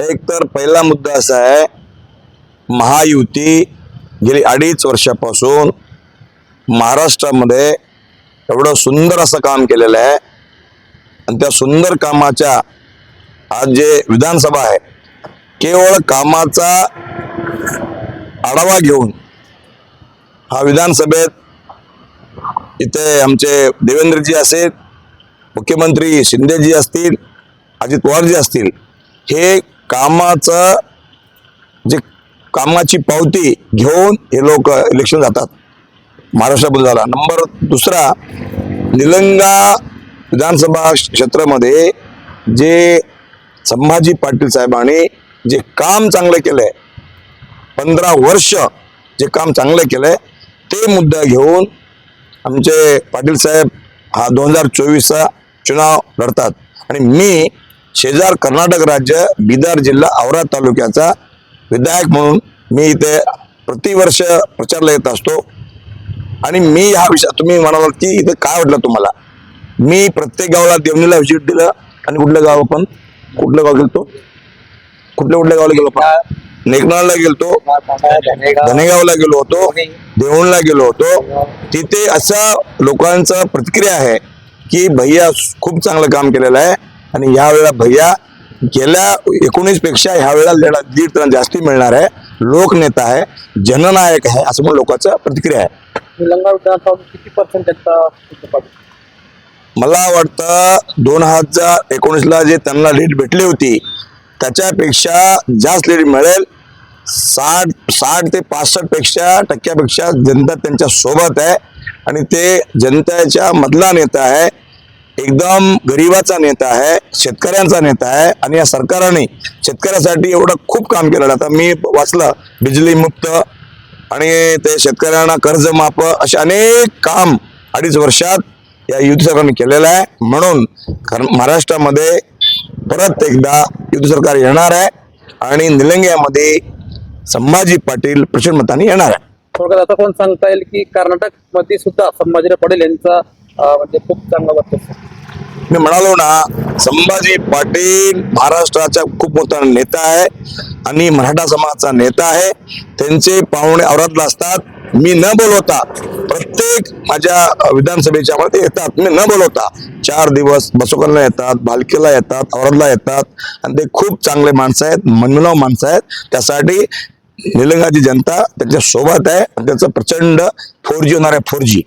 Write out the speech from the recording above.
एक तर पहिला मुद्दा असा आहे महायुती गेली अडीच वर्षापासून महाराष्ट्रामध्ये एवढं सुंदर असं काम केलेलं आहे. आणि त्या सुंदर कामाच्या आज जे विधानसभा आहे केवळ कामाचा आढावा घेऊन हा विधानसभेत इथे आमचे देवेंद्रजी असेल मुख्यमंत्री शिंदेजी असतील अजित पवारजी असतील हे कामाचं जे कामाची पावती घेऊन हे लोक इलेक्शन जातात. महाराष्ट्राबद्दल झाला. नंबर दुसरा निलंगा विधानसभा क्षेत्रामध्ये जे संभाजी पाटील साहेबांनी जे काम चांगलं केलंय पंधरा वर्ष जे काम चांगलं केलंय ते मुद्दा घेऊन आमचे पाटील साहेब हा दोन हजार चोवीसचा चुनाव लढतात. आणि मी शेजार कर्नाटक राज्य बिदार जिल्हा औरा तालुक्याचा विधायक म्हणून मी इथे प्रतिवर्ष प्रचारला येत असतो. आणि मी हा विषय तुम्ही म्हणाल की इथं काय वाटलं तुम्हाला? मी प्रत्येक गावाला देवणीला व्हिजिट दिलं आणि कुठलं गाव आपण कुठलं गाव गेलतो? कुठल्या कुठल्या गावाला गेलो आपण? नेकनाळला गेलतो धनेगावला गेलो होतो देऊणला गेलो होतो. तिथे असा लोकांचा प्रतिक्रिया आहे की भैया खूप चांगलं काम केलेलं आहे. आणि ह्या वेळेला भैया गेल्या एकोणीसपेक्षा ह्या वेळेला लेडा- दीड टन जास्ती मिळणार आहे. लोकनेता आहे जननायक आहे असं म्हणून लोकांचं प्रतिक्रिया आहे. मला वाटतं दोन हजार एकोणीसला जे त्यांना लीड भेटली होती त्याच्यापेक्षा जास्त लीड मिळेल. साठ साठ ते पासष्टपेक्षा टक्क्यापेक्षा जनता त्यांच्यासोबत आहे. आणि ते जनतेच्या मधला नेता आहे. एकदम गरिबाचा नेता आहे शेतकऱ्यांचा नेता आहे आणि या सरकारने शेतकऱ्यासाठी एवढं खूप काम केलेलं आहे. आता मी वाचलं बिजली मुक्त आणि ते शेतकऱ्यांना कर्जमाफ असे अनेक काम अडीच वर्षात या युती सरकारने केलेलं आहे म्हणून महाराष्ट्रामध्ये परत एकदा युती सरकार येणार आहे आणि निलंग्यामध्ये संभाजी पाटील प्रचंड मताने येणार आहे थोडक्यात असं कोण सांगता येईल की कर्नाटकमध्ये सुद्धा संभाजीराव पटेल यांचा म्हणजे खूप चांगला वर्चस्व मी म्हणालो ना संभाजी पाटील महाराष्ट्राचा खूप मोठा नेता आहे आणि मराठा समाजाचा नेता आहे. त्यांचे पाहुणे औरातला असतात. मी न बोलवता प्रत्येक माझ्या विधानसभेच्या मध्ये ते येतात. मी न बोलवता चार दिवस बसोकरला येतात भालकेला येतात औरतला येतात. आणि ते खूप चांगले माणसं आहेत मनमिलाव माणसं आहेत. त्यासाठी निलंगाची जनता त्यांच्यासोबत आहे. आणि त्याचं प्रचंड फोर जी होणार आहे फोर जी.